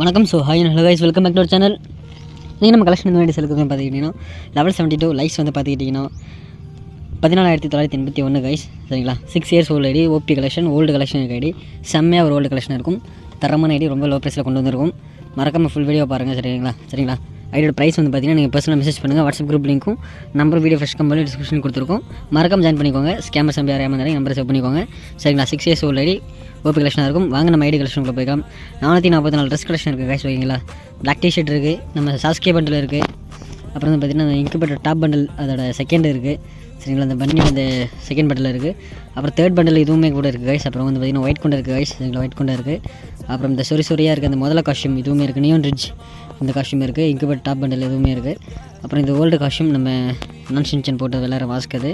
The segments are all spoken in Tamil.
வணக்கம். So hi hello guys welcome back to channel நீங்கள் நம்ம கலெக்ஷன் இந்த வேண்டிய செலுக்கு பார்த்துக்கிட்டிங்கன்னா லெவல் செவன்ட்டி டூ லைக்ஸ் வந்து பார்த்துக்கிட்டிங்கன்னா பதினாலாயிரத்தி தொள்ளாயிரத்தி எண்பத்தி ஒன்று கைஸ் சரிங்களா? Six years old ID OP collection old collection இருக்க ஐடி செம்மையாக ஒரு ஓல்டு கலெக்ஷன் இருக்கும். தரமான ஐடி ரொம்ப லோ ப்ரைஸில் கொண்டு வந்திருக்கும். மறக்காமல் ஃபுல் வீடியோ பாருங்கள் சரிங்களா? சரிங்களா? ஐடியோட ப்ரைஸ் வந்து பார்த்தீங்கன்னா நீங்கள் பர்சனல் மெசேஜ் பண்ணுங்கள் வாட்ஸ்அப் குரூப் லிங்க்கும் number video first company description கொடுத்துருக்கோம். மறக்காம ஜாயின் பண்ணிக்கோங்க. ஸ்கேமர் சம்பி யாரையா இருந்தாலும் நம்பரை சேவ் பண்ணிக்கோங்க. சரிங்களா? Six years old ID OP கலெக்ஷனாக இருக்கும். வாங்க நம்ம ஐடி கலெக்ஷனுக்குள்ள போய்க்கலாம். நானூற்றி நாற்பத்தி நாலு ட்ரெஸ் கலெக்ஷன் இருக்குது கைஸ் ஓகேங்களா பிளாக் டிஷர்ட் இருக்குது நம்ம சாஸ்கே பண்டில் இருக்குது அப்புறம் வந்து பார்த்திங்கன்னா இன்குபேட்டர் டாப் பண்டில் அதோட செகண்ட் இருக்குது சரிங்களா? அந்த பன்னி வந்து செகண்ட் பண்டில் இருக்குது அப்புறம் தேர்ட் பண்டில் இதுவுமே கூட இருக்குது கைஸ் அப்புறம் வந்து பார்த்திங்கன்னா ஒயிட் கொண்டை இருக்குது கைஸ் சரிங்களா? ஒயிட் கொண்டை இருக்குது அப்புறம் இந்த சொரி சொரியாக இருக்குது அந்த முதல்ல காஸ்டியூம் இதுவுமே இருக்குது நியோன் ரிட்ஜ் அந்த காஸ்டியூம் இருக்குது இன்குபேட்டர் டாப் பண்டில் இதுவுமே இருக்குது அப்புறம் இந்த ஓல்டு காஸ்டியூம் நம்ம நான் சின்சன் போட்டு விளையாட வாஸ்கது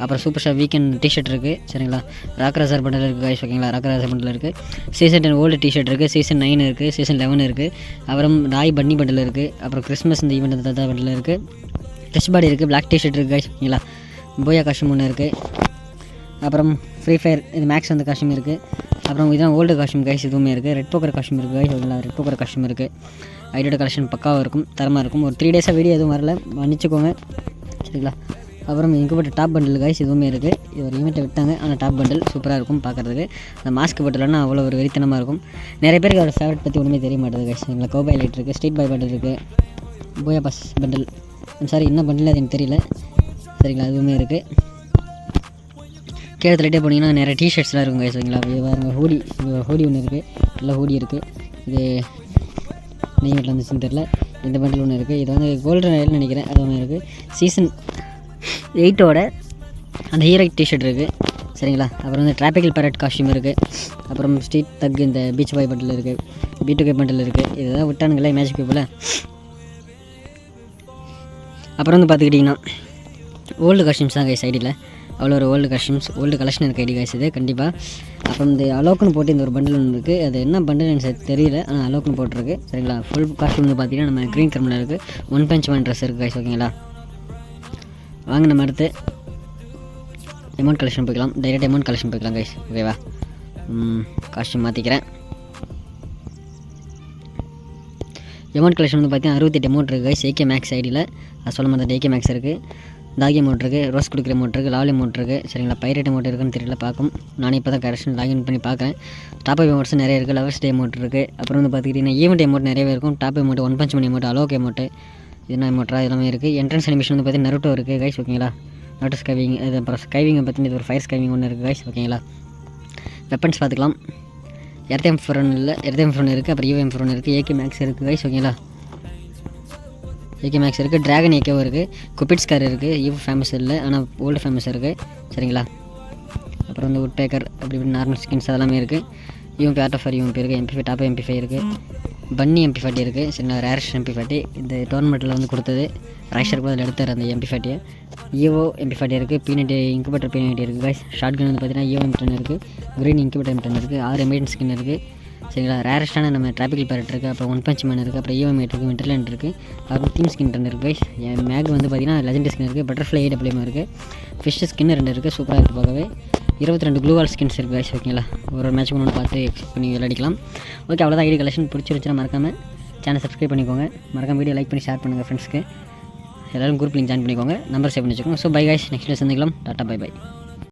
அப்புறம் சூப்பர் ஸ்டார் வீக்கெண்ட் டிஷர்ட் இருக்குது சரிங்களா? ராக்கராசர் பண்டில் இருக்குது கைஸ் ஓகேங்களா? ராக்கராசர் பண்டில் இருக்குது season ten old T shirt இருக்குது சீசன் நைன் இருக்குது சீசன் லெவன் இருக்குது அப்புறம் ராய் பன்னி பண்டில் இருக்குது அப்புறம் கிறிஸ்மஸ் இந்த ஈவெண்ட் தாத்தா பண்டில் இருக்குது டெஸ்ட் பாடி இருக்குது பிளாக் டிஷர்ட் இருக்குது கைஸ் ஓகேங்களா? போயா காஷ்யூம் ஒன்று இருக்குது அப்புறம் ஃப்ரீ ஃபயர் இது மேக்ஸ் வந்து காஷ்யூம் இருக்குது அப்புறம் இதுதான் ஓல்டு காஸ்டியூம் கைஸ் இதுவுமே இருக்குது ரெட் போக்கர் காஸ்டியூம் இருக்குது கைஸ் ஓகேங்களா? ரெட் போக்கர் காஸ்டியூம் இருக்குது ஐடியோட கலெக்ஷன் பக்காவாக இருக்கும் தரமாக இருக்கும். ஒரு த்ரீ டேஸாக வீடியோ எதுவும் வரல மன்னிச்சுக்கோங்க சரிங்களா? அப்புறம் இங்கே டாப் பண்டில் காய்ஸ் இதுவுமே இருக்குது இது ஒரு ஈவெண்ட்டை விட்டாங்க ஆனால் டாப் பண்டில் சூப்பராக இருக்கும் பார்க்குறதுக்கு. அந்த மாஸ்க் பட்டில்னா அவ்வளோ ஒரு வெறித்தனமாக இருக்கும். நிறைய பேருக்கு அவரோட ஃபேவரட் பற்றி ஒன்றுமே தெரிய மாட்டேது காய்ஸ் எங்களை கோபாய் லைட் இருக்குது ஸ்ட்ரீட் பாய் பண்டில் இருக்குது போயா பாஸ் பண்டில் சாரி என்ன பண்டில் அது எனக்கு தெரியல. சரிங்களா அதுவுமே இருக்குது கீழே தள்ளிட்டே போனீங்கன்னா நிறைய டிஷர்ட்ஸ்லாம் இருக்கும் கைஸ் ஓகேங்களா இது ஹூடி ஹூடி ஒன்று இருக்குது நல்ல ஹூடி இருக்குது இது நெய் வீட்டில் வந்துச்சுன்னு தெரில இந்த பண்டில் ஒன்று இருக்குது இது வந்து கோல்டன் ரயில்னு நினைக்கிறேன். அது ஒன்று இருக்குது சீசன் எயிட்டோட அந்த ஹீரோயிக் டிஷர்ட் இருக்குது சரிங்களா? அப்புறம் வந்து டிராபிக்கல் பேரட் காஸ்டியூம் இருக்குது அப்புறம் ஸ்ட்ரீட் தக் இந்த பீச் பாய் பண்டில் இருக்குது பீட்டு கே பண்டில் இருக்குது இதெல்லாம் விட்டானுங்களே மேஜிக் பீப்பில் அப்புறம் வந்து பார்த்துக்கிட்டிங்கன்னா ஓல்டு காஸ்டியூம்ஸ் தான் கைஸ் ஐடியில் அவ்வளோ ஒரு ஓல்டு காஸ்டியூம்ஸ் ஓல்டு கலெக்ஷன் இருக்குது ஐடி காய்ஸ் இது கண்டிப்பாக அப்புறம் இந்த அலோக்குன்னு போட்டு இந்த ஒரு பண்டில் ஒன்று இருக்குது அது என்ன பண்டில் எனக்கு தெரியல ஆனால் அலோக்குன்னு போட்டிருக்கு. சரிங்களா? ஃபுல் காஸ்டியூம் வந்து பார்த்தீங்கன்னா நம்ம க்ரீன் கலரில் இருக்குது ஒன் பஞ்ச் ஒன் ட்ரெஸ் இருக்குது காய்ஸ் ஓகேங்களா வாங்க நம்ம அடுத்து அமௌண்ட் கலெக்ஷன் போய்க்கலாம். டைரெக்ட் அமௌண்ட் கலெக்ஷன் போய்க்கலாம் கைஸ் ஓகேவா காஸ்ட்யூம் மாற்றிக்கிறேன் அமௌண்ட் கலெக்ஷன் வந்து பார்த்தீங்கன்னா அறுபத்தெட்டு அமௌண்ட் இருக்குது கைஸ் ஏகே மேக்ஸ் ஐடியில் அது சொல்ல மாதிரி ஏகே மேக்ஸ் இருக்குது தாகி அமௌண்ட் இருக்குது ரோஸ் குடிக்கிற அமௌண்ட் இருக்குது லாலி அமௌண்ட் இருக்குது சரிங்களா பைரேட் அமௌண்ட் இருக்குன்னு தெரியல பார்க்கும். நானே இப்போ தான் கரெக்ஷன் லாகின் பண்ணி பார்க்குறேன் டாப் அப் அமௌண்ட்ஸ் நிறைய இருக்குது லவர்ஸ் டே அமௌண்ட் இருக்குது அப்புறம் வந்து பார்த்துக்கிட்டிங்கன்னா ஈவெண்ட் அமௌண்ட் நிறையவே இருக்கும். Top amount one punch money amount Alok amount இது என்ன எல்லாமே இருக்குது என்ட்ரன்ஸ் அனிமேஷன் வந்து பார்த்தீங்கன்னா நருட்டோ இருக்குது கைஸ் ஓகேங்களா நருட்டோ ஸ்கைவிங் இது அப்புறம் ஸ்கைவிங்கை பற்றி இது ஒரு ஃபயர் ஸ்கைவிங் ஒன்று இருக்குது கைஸ் ஓகேங்களா வெப்பன்ஸ் பார்த்துக்கலாம் எர்தேம் ஃபோரன் இல்லை எர்தேம் ஃபோன் இருக்குது அப்புறம் யூஎம் ஃபோன் இருக்குது ஏகே மேக்ஸ் இருக்குது கைஸ் ஓகேங்களா ஏகே மேக்ஸ் இருக்குது ட்ராகன் ஏகேவும் இருக்குது குப்பிட்ஸ் கார் இருக்குது யூ ஃபேமஸ் இல்லை ஆனால் ஓல்டு ஃபேமஸ் இருக்குது சரிங்களா அப்புறம் வந்து உட் பேக்கர் அப்படி இப்படி நார்மல் ஸ்கின்ஸ் அதெல்லாமே இருக்குது UMP art of fur UMP இருக்குது எம்பி டாப் எம்பி ஃபைவ் இருக்குது பன்னி எம்பி ஃபார்ட்டி இருக்குது சரிங்களா ரேரஸ்ட் எம்பி ஃபார்ட்டி இந்த டோர்னமெண்ட்டில் வந்து கொடுத்தது ரேஷர் கூட அதில் எடுத்தார் அந்த எம்பி ஃபார்ட்டியை ஈவோ எம்பி ஃபார்ட்டி இருக்குது பீனட் இன்குபேட்டர் பீனட் இருக்குது கைஸ் ஷார்ட் கன் வந்து பார்த்தீங்கன்னா ஈவோ எம் டென் இருக்குது க்ரீன் இன்குபேட்டர் எம் இருக்குது ஆறு எமிடன் ஸ்கின் இருக்குது சரிங்களா? ரேரஸ்டான நம்ம டிராபிக்கல் பேரட் இருக்குது அப்புறம் ஒன் பஞ்ச் மேன் இருக்குது அப்புறம் ஈவம் இருக்குது விண்டர்லேண்ட் இருக்குது அப்புறம் தீம் ஸ்கின் ரெண்டு இருக்குது கைஸ் என் மேக் வந்து பார்த்தீங்கன்னா லெஜெண்ட் ஸ்கின் இருக்குது பட்டர்ஃப்ளை ஏடபிள்யூமா இருக்குது ஃபிஷ் ஸ்கின் ரெண்டு இருக்குது சூப்பராக இருக்குது பார்க்கவே இருபத்தி ரெண்டு க்ளூவால் ஸ்கின்ஸ் இருக்குது கைஸ் ஓகேங்களா ஒரு மேட்ச் ஒன்று பார்த்து எக்ஸ்பெக்ட் பண்ணி விளையாடிக்கலாம். ஓகே அவ்வளோதான் ஐடி கலெக்ஷன் பிடிச்சிருந்துச்சுன்னா மறக்காமல் சேனல் சப்ஸ்கிரைப் பண்ணிக்கோங்க. மறக்காம வீடியோ லைக் பண்ணி ஷேர் பண்ணுங்கள் ஃப்ரெண்ட்ஸ்க்கு எல்லோரும் குரூப் லிங்க் ஜாயின் பண்ணிக்கோங்க. நம்பர் சேவ் பண்ணி வச்சுக்கோங்க. ஸோ பை கைஸ் நெக்ஸ்ட் சந்திக்கலாம். Tata bye bye